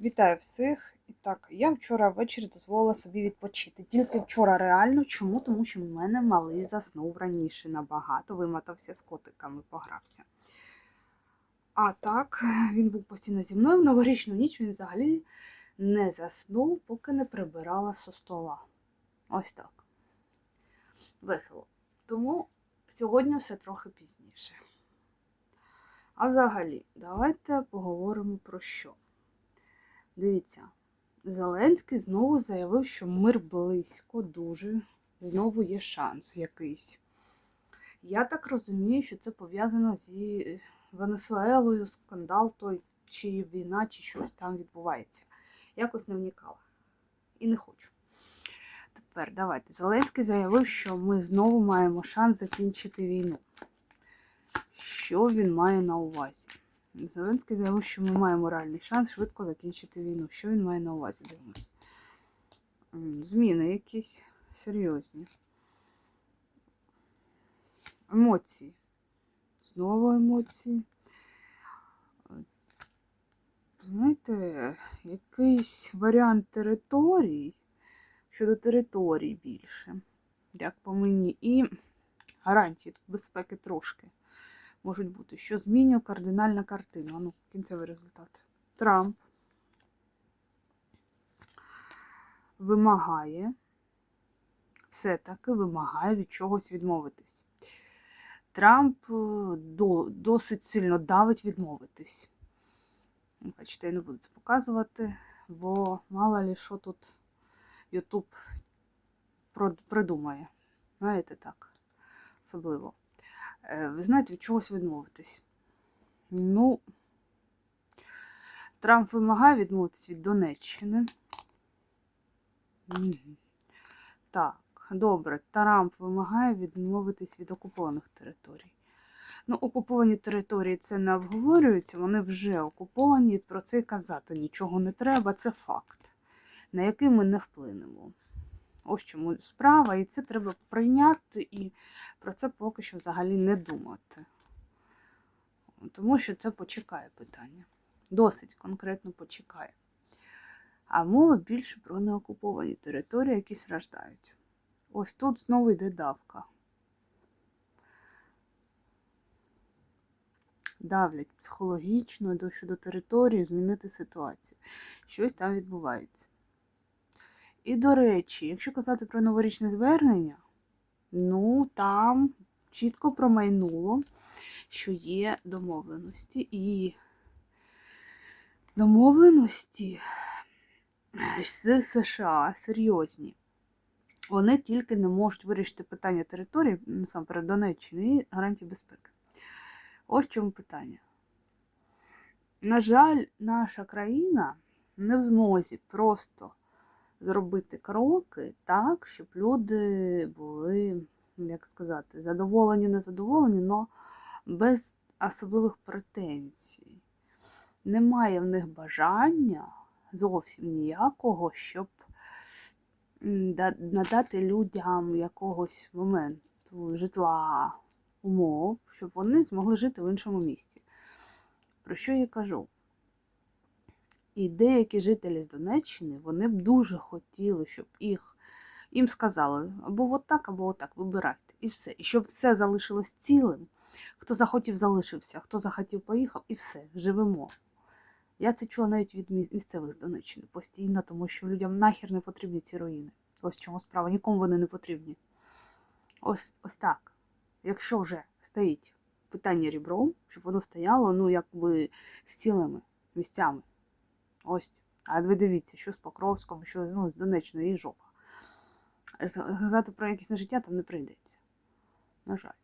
Вітаю всіх. І так, я вчора ввечері дозволила собі відпочити. Тільки вчора реально. Чому? Тому що в мене малий заснув раніше набагато, вимотався з котиками, погрався. А так, він був постійно зі мною в новорічну ніч він взагалі не заснув, поки не прибирала со стола. Ось так. Весело. Тому сьогодні все трохи пізніше. А взагалі, давайте поговоримо про що. Дивіться, Зеленський знову заявив, що мир близько, дуже. Знову є шанс якийсь. Я так розумію, що це пов'язано зі Венесуелою, скандал той, чи війна, чи щось там відбувається. Якось не вникала. І не хочу. Тепер давайте. Зеленський заявив, що ми знову маємо шанс закінчити війну. Що він має на увазі? Зеленський заявив, що ми маємо реальний шанс швидко закінчити війну. Що він має на увазі? Дивимось. Зміни якісь серйозні. Емоції. Знову емоції. Знаєте, якийсь варіант територій щодо територій більше, як по мені, і гарантії тут безпеки трошки можуть бути, що змінює кардинальна картина. Ну, кінцевий результат. Трамп вимагає, все-таки вимагає від чогось відмовитись. Трамп е, до, досить сильно давить відмовитись. Бачите, я не буду це показувати, бо мало ли що тут Ютуб придумає. Знаєте так, особливо. Е, Ви знаєте, від чогось відмовитись. Ну, Трамп вимагає відмовитись від Донеччини. Так, добре. Трамп вимагає відмовитись від окупованих територій. Ну, окуповані території це не обговорюється, вони вже окуповані, про це казати нічого не треба, це факт, на який ми не вплинемо. Ось чому справа, і це треба прийняти і про це поки що взагалі не думати. Тому що це почекає питання. Досить конкретно почекає. А мова більше про неокуповані території, які страждають. Ось тут знову йде давка. Давлять психологічно до щодо території змінити ситуацію. Щось там відбувається. І, до речі, якщо казати про новорічне звернення, ну там чітко промайнуло, що є домовленості. І домовленості з США серйозні. Вони тільки не можуть вирішити питання території, насамперед Донеччини і гарантії безпеки. Ось чому питання. На жаль, наша країна не в змозі просто зробити кроки так, щоб люди були, як сказати, задоволені, незадоволені, але без особливих претензій. Немає в них бажання зовсім ніякого, щоб надати людям якогось моменту житла, умов, щоб вони змогли жити в іншому місті. Про що я кажу? І деякі жителі з Донеччини вони б дуже хотіли, щоб їх їм сказали або отак, або отак, вибирайте. І все. І щоб все залишилось цілим. Хто захотів, залишився, хто захотів, поїхав, і все, живемо. Я це чула навіть від місцевих з Донеччини постійно, тому що людям нахер не потрібні ці руїни. Ось чому справа, нікому вони не потрібні. Ось ось так. Якщо вже стоїть питання рібром, щоб воно стояло, ну, якби з цілими місцями. Ось. А ви дивіться, що з Покровськом, що ну, з Донеччини і жопа. Сказати про якісне життя там не прийдеться. На жаль.